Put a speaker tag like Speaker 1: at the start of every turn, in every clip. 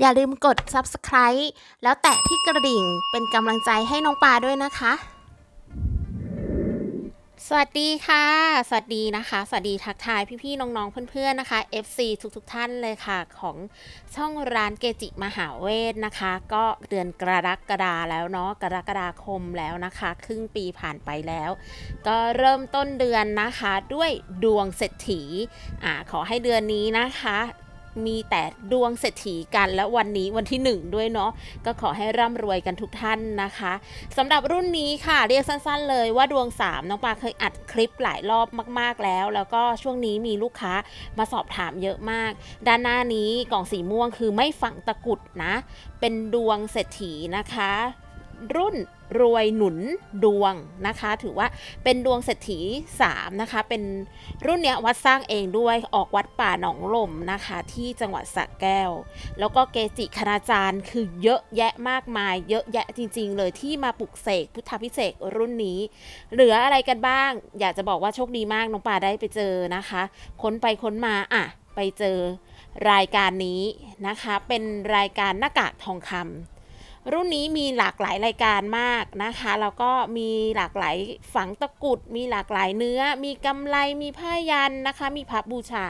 Speaker 1: อย่าลืมกด subscribe แล้วแตะที่กระดิ่งเป็นกำลังใจให้น้องปลาด้วยนะคะ สวัสดีค่ะ สวัสดีนะคะ สวัสดีทักทายพี่ๆน้องๆเพื่อนๆนะคะ FC ทุกๆท่านเลยค่ะ ของช่องร้านเกจิมหาเวทนะคะ ก็เดือนกรกฎาแล้วเนาะกรกฎาคมแล้วนะคะ ครึ่งปีผ่านไปแล้ว ก็เริ่มต้นเดือนนะคะด้วยดวงเศรษฐีอ่าขอให้เดือนนี้นะคะ มีแต่ดวงเศรษฐีกันและวันนี้วันที่หนึ่งด้วยเนาะก็ขอให้ร่ำรวยกันทุกท่านนะคะสำหรับรุ่นนี้ค่ะเรียกสั้นๆ เลยว่าดวง 3 น้องปาเคยอัดคลิปหลายรอบมาก ๆแล้ว แล้วก็ช่วงนี้มีลูกค้ามาสอบถามเยอะมาก ด้านหน้านี้กล่องสีม่วงคือไม่ฝังตะกุดนะ เป็นดวงเศรษฐีนะคะ รุ่น รวยหนุนดวงนะคะ ถือว่าเป็นดวงเศรษฐี3นะคะ เป็นรุ่นเนี้ยวัดสร้างเองด้วยออกวัดป่าหนองลมนะคะ ที่จังหวัดสระแก้ว แล้วก็เกจิคณาจารย์คือเยอะแยะมากมาย เยอะแยะจริง ๆ เลยที่มาปลุกเสกพุทธพิเศษรุ่นนี้ เหลืออะไรกันบ้าง อยากจะบอกว่าโชคดีมากน้องป่าได้ไปเจอนะคะ ค้นไปค้นมาอะไปเจอรายการนี้นะคะ เป็นรายการหน้ากากทองคำ รุ่นนี้มีหลากหลายรายการมากนะคะ แล้วก็มีหลากหลายฝังตะกุด มีหลากหลายเนื้อ มีกำไรมีผ้ายันนะคะ มีพับบูชา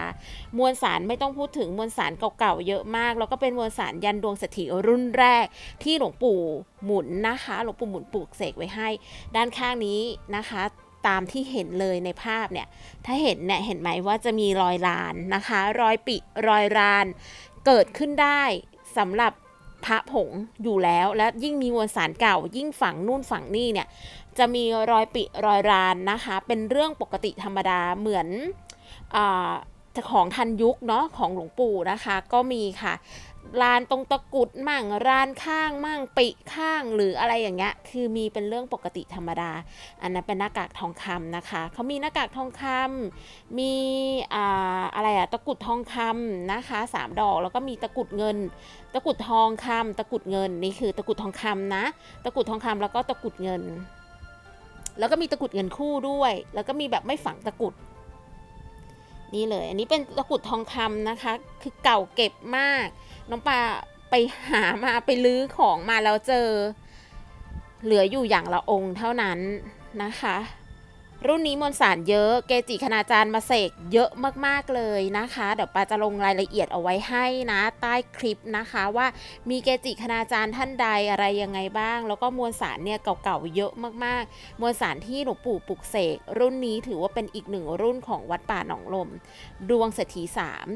Speaker 1: มวลสารไม่ต้องพูดถึงมวลสารเก่าๆเยอะมาก แล้วก็เป็นมวลสารยันดวงเศรษฐีรุ่นแรกที่หลวงปู่หมุนนะคะ หลวงปู่หมุนปลูกเสกไว้ให้ ด้านข้างนี้นะคะตามที่เห็นเลยในภาพเนี่ย ถ้าเห็นเนี่ยเห็นไหมว่าจะมีรอยลานนะคะ รอยปิ รอยราน เกิดขึ้นได้สำหรับ พระผงอยู่แล้ว และยิ่งมีมวลสารเก่า ยิ่งฝังนู่นฝังนี่เนี่ย จะมีรอยปิรอยรานนะคะ เป็นเรื่องปกติธรรมดาเหมือนอ ของทันยุคเนาะของหลวงปู่นะคะ ก็มีค่ะลานตรงตะกุดมั่งรานข้างมั่งปิข้างหรืออะไรอย่างเงี้ยคือมีเป็นเรื่องปกติธรรมดา อันนั้นเป็นหน้ากากทองคำนะคะเขามีหน้ากากทองคำมีอ่าอะไรอะตะกุดทองคำนะคะสามดอกแล้วก็มีตะกุดเงิน ตะกุดทองคำตะกุดเงินนี่คือตะกุดทองคำนะ ตะกุดทองคำแล้วก็ตะกุดเงิน แล้วก็มีตะกุดเงินคู่ด้วย แล้วก็มีแบบไม่ฝังตะกุด นี่เลย อันนี้เป็นตะกรุดทองคำนะคะ คือเก่าเก็บมาก น้องปลาไปหามาไปลื้อของมาแล้วเจอ เหลืออยู่อย่างละองค์เท่านั้นนะคะ รุ่นนี้มวลสารเยอะเกจิคณาจารย์มาเสกเยอะมากๆเลยนะคะ เดี๋ยวปาจะลงรายละเอียดเอาไว้ให้นะ ใต้คลิปนะคะว่ามีเกจิคณาจารย์ท่านใดอะไรยังไงบ้าง แล้วก็มวลสารเนี่ยเก่าๆเยอะมากๆ มวลสารที่หลวงปู่ปลุกเสกรุ่นนี้ถือว่าเป็นอีกหนึ่งรุ่นของวัดป่าหนองลม ดวงเศรษฐีสาม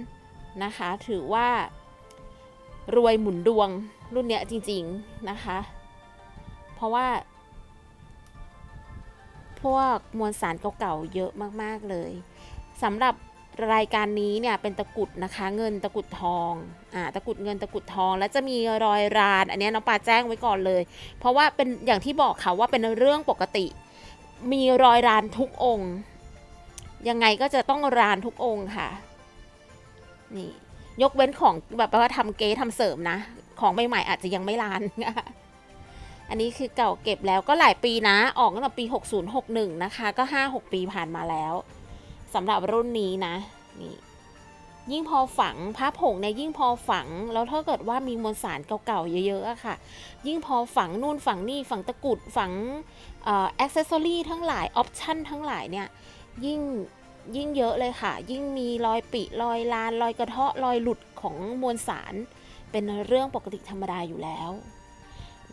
Speaker 1: นะคะ ถือว่ารวยหมุนดวงรุ่นเนี้ยจริงๆนะคะ เพราะว่า พวกมวลสารเก่าๆเยอะมากๆเลยสำหรับรายการนี้เนี่ยเป็นตะกุดนะคะ เงินตะกุดทองอ่าตะกุดเงินตะกุดทอง แล้วจะมีรอยราน อันนี้น้องปาแจ้งไว้ก่อนเลย เพราะว่าเป็นอย่างที่บอกค่ะว่าเป็นเรื่องปกติ มีรอยรานทุกองค์ ยังไงก็จะต้องรานทุกองค์ค่ะนี่ยกเว้นของแบบว่าทำเก๊ทำเสริมนะ ของใหม่ๆอาจจะยังไม่ราน อันนี้คือเก่าเก็บแล้วก็หลายปีนะ ออกตั้งแต่ปี 6061 นะคะ ก็ 5-6 ปีผ่านมาแล้วสำหรับรุ่นนี้นะ นี่ยิ่งพอฝังพระผงเนี่ยยิ่งพอฝัง แล้วถ้าเกิดว่ามีมวลสารเก่าๆเยอะๆอะค่ะ ยิ่งพอฝังนู่นฝังนี่ฝังตะกุดฝังเอ่ออ็อกเซสซอรี่ทั้งหลายออปชั่นทั้งหลายเนี่ยยิ่งยิ่งเยอะเลยค่ะ ยิ่งมีรอยปิรอยลานรอยกระเทาะรอยหลุดของมวลสาร เป็นเรื่องปกติธรรมดาอยู่แล้ว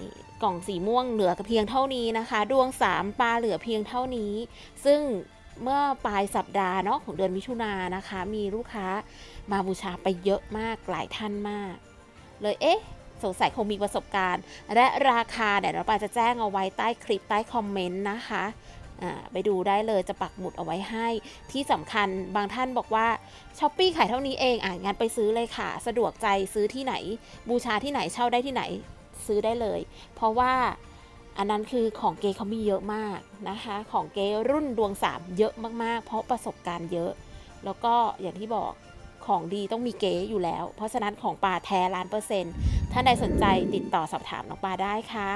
Speaker 1: นี่กล่องสีม่วงเหลือเพียงเท่านี้นะคะ ดวงสามปลาเหลือเพียงเท่านี้ ซึ่งเมื่อปลายสัปดาห์เนาะของเดือนมิถุนายนนะคะ มีลูกค้ามาบูชาไปเยอะมากหลายท่านมาก เลยเอ๊ะสงสัยคงมีประสบการณ์ และราคาเดี๋ยวเราปาจะแจ้งเอาไว้ใต้คลิปใต้คอมเมนต์นะคะไปดูได้เลยจะปักหมุดเอาไว้ให้ ที่สำคัญบางท่านบอกว่าช้อปปี้ขายเท่านี้เองอะงั้นไปซื้อเลยค่ะ สะดวกใจซื้อที่ไหน บูชาที่ไหนเช่าได้ที่ไหน ซื้อได้เลย เพราะว่าอันนั้นคือของเกเขามีเยอะมากนะคะ ของเกรุ่นดวงสามเยอะมากๆ เพราะประสบการณ์เยอะ แล้วก็อย่างที่บอกของดีต้องมีเก๋อยู่แล้ว เพราะฉะนั้นของปลาแท้ล้านเปอร์เซ็นต์ท่านใดสนใจติดต่อสอบถามน้องปลาได้ค่ะ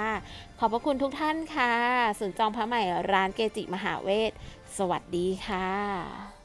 Speaker 1: ขอบพระคุณทุกท่านค่ะสุนจองพระใหม่ร้านเกจิมหาเวท สวัสดีค่ะ